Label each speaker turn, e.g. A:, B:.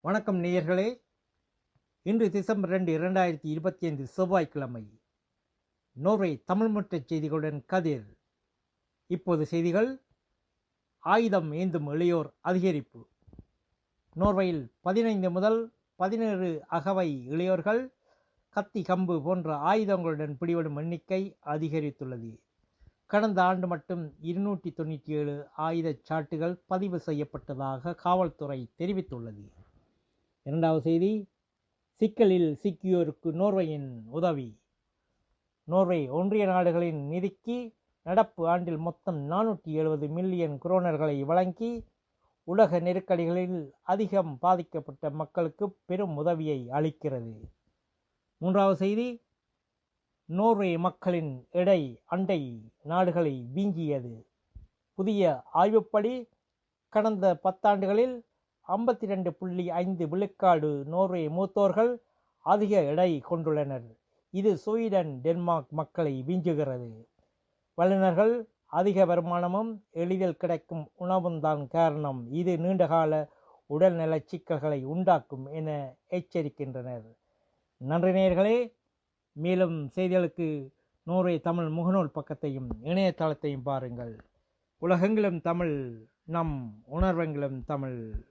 A: வணக்கம் நேயர்களே. இன்று டிசம்பர் ரெண்டு இரண்டாயிரத்தி இருபத்தி ஐந்து செவ்வாய்க்கிழமை. நோர்வே தமிழ் முற்றச் செய்திகளுடன் கதிர். இப்போது செய்திகள். ஆயுதம் ஏந்தும் இளையோர் அதிகரிப்பு. நோர்வேயில் பதினைந்து முதல் பதினேழு அகவை இளையோர்கள் கத்தி கம்பு போன்ற ஆயுதங்களுடன் பிடிபடும் எண்ணிக்கை அதிகரித்துள்ளது. கடந்த ஆண்டு மட்டும் இருநூற்றி தொண்ணூற்றி ஏழு ஆயுதச் சாட்டுகள் பதிவு செய்யப்பட்டதாக காவல்துறை தெரிவித்துள்ளது. இரண்டாவது செய்தி சிக்கலில் சிக்கியோருக்கு நோர்வேயின் உதவி. நோர்வே ஒன்றிய நாடுகளின் நிதிக்கு நடப்பு ஆண்டில் மொத்தம் நானூற்றி எழுபது மில்லியன் குரோனர்களை வழங்கி உலக நெருக்கடிகளில் அதிகம் பாதிக்கப்பட்ட மக்களுக்கு பெரும் உதவியை அளிக்கிறது. மூன்றாவது செய்தி நோர்வே மக்களின் எடை அண்டை நாடுகளை வீங்கியது. புதிய ஆய்வுப்படி கடந்த பத்தாண்டுகளில் ஐம்பத்தி ரெண்டு புள்ளி ஐந்து விழுக்காடு நோர்வே மூத்தோர்கள் அதிக எடை கொண்டுள்ளனர். இது ஸ்வீடன் டென்மார்க் மக்களை வீஞ்சுகிறது. வல்லுநர்கள் அதிக வருமானமும் எளிதில் கிடைக்கும் உணவும் தான் காரணம். இது நீண்டகால உடல்நல சிக்கல்களை உண்டாக்கும் என எச்சரிக்கின்றனர். நன்றி நேர்களே மேலும் செய்திகளுக்கு நோர்வே தமிழ் முகநூல் பக்கத்தையும் இணையதளத்தையும் பாருங்கள். உலகங்களும் தமிழ் நம் உணர்வங்களும் தமிழ்.